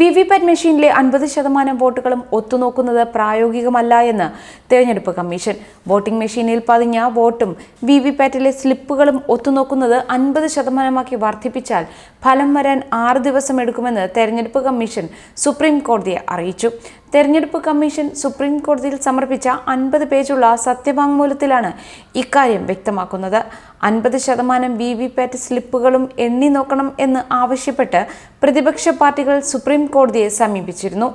V V PAT മെഷീനിലെ അൻപത് ശതമാനം വോട്ടുകളും ഒത്തുനോക്കുന്നത് പ്രായോഗികമല്ല എന്ന് തെരഞ്ഞെടുപ്പ് കമ്മീഷൻ. വോട്ടിംഗ് മെഷീനിൽ പതിഞ്ഞ വോട്ടും വി വി പാറ്റിലെ സ്ലിപ്പുകളും ഒത്തുനോക്കുന്നത് അൻപത് ശതമാനമാക്കി വർദ്ധിപ്പിച്ചാൽ ഫലം വരാൻ ആറ് ദിവസം എടുക്കുമെന്ന് തെരഞ്ഞെടുപ്പ് കമ്മീഷൻ സുപ്രീം കോടതിയെ അറിയിച്ചു. തെരഞ്ഞെടുപ്പ് കമ്മീഷൻ സുപ്രീം കോടതിയിൽ സമർപ്പിച്ച അൻപത് പേജുള്ള സത്യവാങ്മൂലത്തിലാണ് ഇക്കാര്യം വ്യക്തമാക്കുന്നത്. അൻപത് ശതമാനം വി വി പാറ്റ് സ്ലിപ്പുകളും എണ്ണി നോക്കണം എന്ന് ആവശ്യപ്പെട്ട് പ്രതിപക്ഷ പാർട്ടികൾ സുപ്രീം കോടതിയെ സമീപിച്ചിരുന്നു.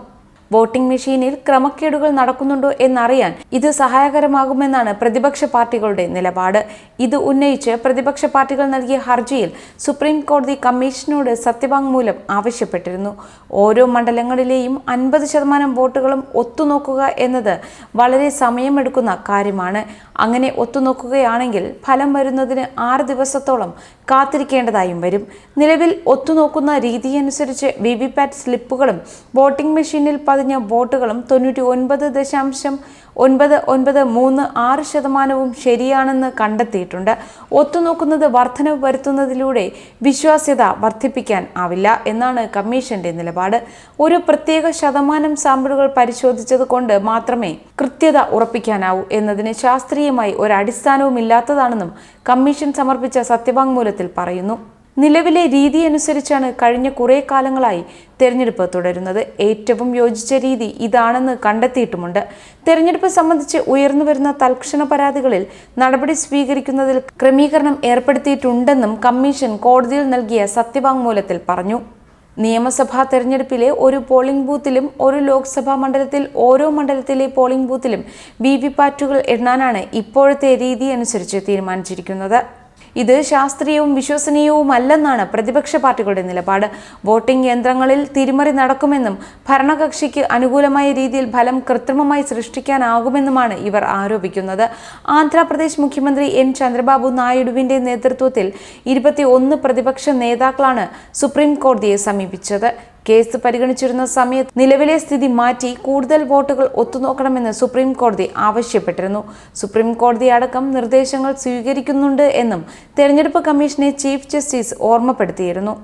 വോട്ടിംഗ് മെഷീനിൽ ക്രമക്കേടുകൾ നടക്കുന്നുണ്ടോ എന്നറിയാൻ ഇത് സഹായകരമാകുമെന്നാണ് പ്രതിപക്ഷ പാർട്ടികളുടെ നിലപാട്. ഇത് ഉന്നയിച്ച് പ്രതിപക്ഷ പാർട്ടികൾ നൽകിയ ഹർജിയിൽ സുപ്രീം കോടതി കമ്മീഷനോട് സത്യവാങ്മൂലം ആവശ്യപ്പെട്ടിരുന്നു. ഓരോ മണ്ഡലങ്ങളിലെയും അൻപത് ശതമാനം വോട്ടുകളും ഒത്തുനോക്കുക എന്നത് വളരെ സമയമെടുക്കുന്ന കാര്യമാണ്. അങ്ങനെ ഒത്തുനോക്കുകയാണെങ്കിൽ ഫലം വരുന്നതിന് ആറ് ദിവസത്തോളം കാത്തിരിക്കേണ്ടതായും വരും. നിലവിൽ ഒത്തുനോക്കുന്ന രീതിയനുസരിച്ച് വി വി പാറ്റ് സ്ലിപ്പുകളും വോട്ടിംഗ് മെഷീനിൽ പതിഞ്ഞ വോട്ടുകളും തൊണ്ണൂറ്റി ഒൻപത് ദശാംശം ഒൻപത് ഒൻപത് മൂന്ന് ആറ് ശതമാനവും ശരിയാണെന്ന് കണ്ടെത്തിയിട്ടുണ്ട്. ഒത്തുനോക്കുന്നത് വർധനവ് വരുത്തുന്നതിലൂടെ വിശ്വാസ്യത വർദ്ധിപ്പിക്കാൻ ആവില്ല എന്നാണ് കമ്മീഷന്റെ നിലപാട്. ഒരു പ്രത്യേക ശതമാനം സാമ്പിളുകൾ പരിശോധിച്ചത് കൊണ്ട് മാത്രമേ കൃത്യത ഉറപ്പിക്കാനാവൂ എന്നതിന് ശാസ്ത്രീയമായി ഒരു അടിസ്ഥാനവുമില്ലാത്തതാണെന്നും കമ്മീഷൻ സമർപ്പിച്ച സത്യവാങ്മൂലത്തിൽ പറയുന്നു. നിലവിലെ രീതി അനുസരിച്ചാണ് കഴിഞ്ഞ കുറേ കാലങ്ങളായി തെരഞ്ഞെടുപ്പ് തുടരുന്നത്. ഏറ്റവും യോജിച്ച രീതി ഇതാണെന്ന് കണ്ടെത്തിയിട്ടുമുണ്ട്. തെരഞ്ഞെടുപ്പ് സംബന്ധിച്ച് ഉയർന്നുവരുന്ന തൽക്ഷണ പരാതികളിൽ നടപടി സ്വീകരിക്കുന്നതിൽ ക്രമീകരണം ഏർപ്പെടുത്തിയിട്ടുണ്ടെന്നും കമ്മീഷൻ കോടതിയിൽ നൽകിയ സത്യവാങ്മൂലത്തിൽ പറഞ്ഞു. നിയമസഭാ തെരഞ്ഞെടുപ്പിലെ ഒരു പോളിംഗ് ബൂത്തിലും ഒരു ലോക്സഭാ മണ്ഡലത്തിൽ ഓരോ മണ്ഡലത്തിലെ പോളിംഗ് ബൂത്തിലും വി വി പാറ്റുകൾ എണ്ണാനാണ് ഇപ്പോഴത്തെ രീതി അനുസരിച്ച് തീരുമാനിച്ചിരിക്കുന്നത്. ഇത് ശാസ്ത്രീയവും വിശ്വസനീയവുമല്ലെന്നാണ് പ്രതിപക്ഷ പാർട്ടികളുടെ നിലപാട്. വോട്ടിംഗ് യന്ത്രങ്ങളിൽ തിരിമറി നടക്കുമെന്നും ഭരണകക്ഷിക്ക് അനുകൂലമായ രീതിയിൽ ഫലം കൃത്രിമമായി സൃഷ്ടിക്കാനാകുമെന്നുമാണ് ഇവർ ആരോപിക്കുന്നത്. ആന്ധ്രാപ്രദേശ് മുഖ്യമന്ത്രി എൻ. ചന്ദ്രബാബു നായിഡുവിന്റെ നേതൃത്വത്തിൽ ഇരുപത്തി പ്രതിപക്ഷ നേതാക്കളാണ് സുപ്രീം കോടതിയെ സമീപിച്ചത്. കേസ് പരിഗണിച്ചിരുന്ന സമയത്ത് നിലവിലെ സ്ഥിതി മാറ്റി കൂടുതൽ വോട്ടുകൾ ഒത്തുനോക്കണമെന്ന് സുപ്രീം കോടതി ആവശ്യപ്പെട്ടിരുന്നു. സുപ്രീം കോടതി അടക്കം നിർദ്ദേശങ്ങൾ സ്വീകരിക്കുന്നുണ്ട് എന്നും തെരഞ്ഞെടുപ്പ് കമ്മീഷനെ ചീഫ് ജസ്റ്റിസ് ഓർമ്മപ്പെടുത്തിയിരുന്നു.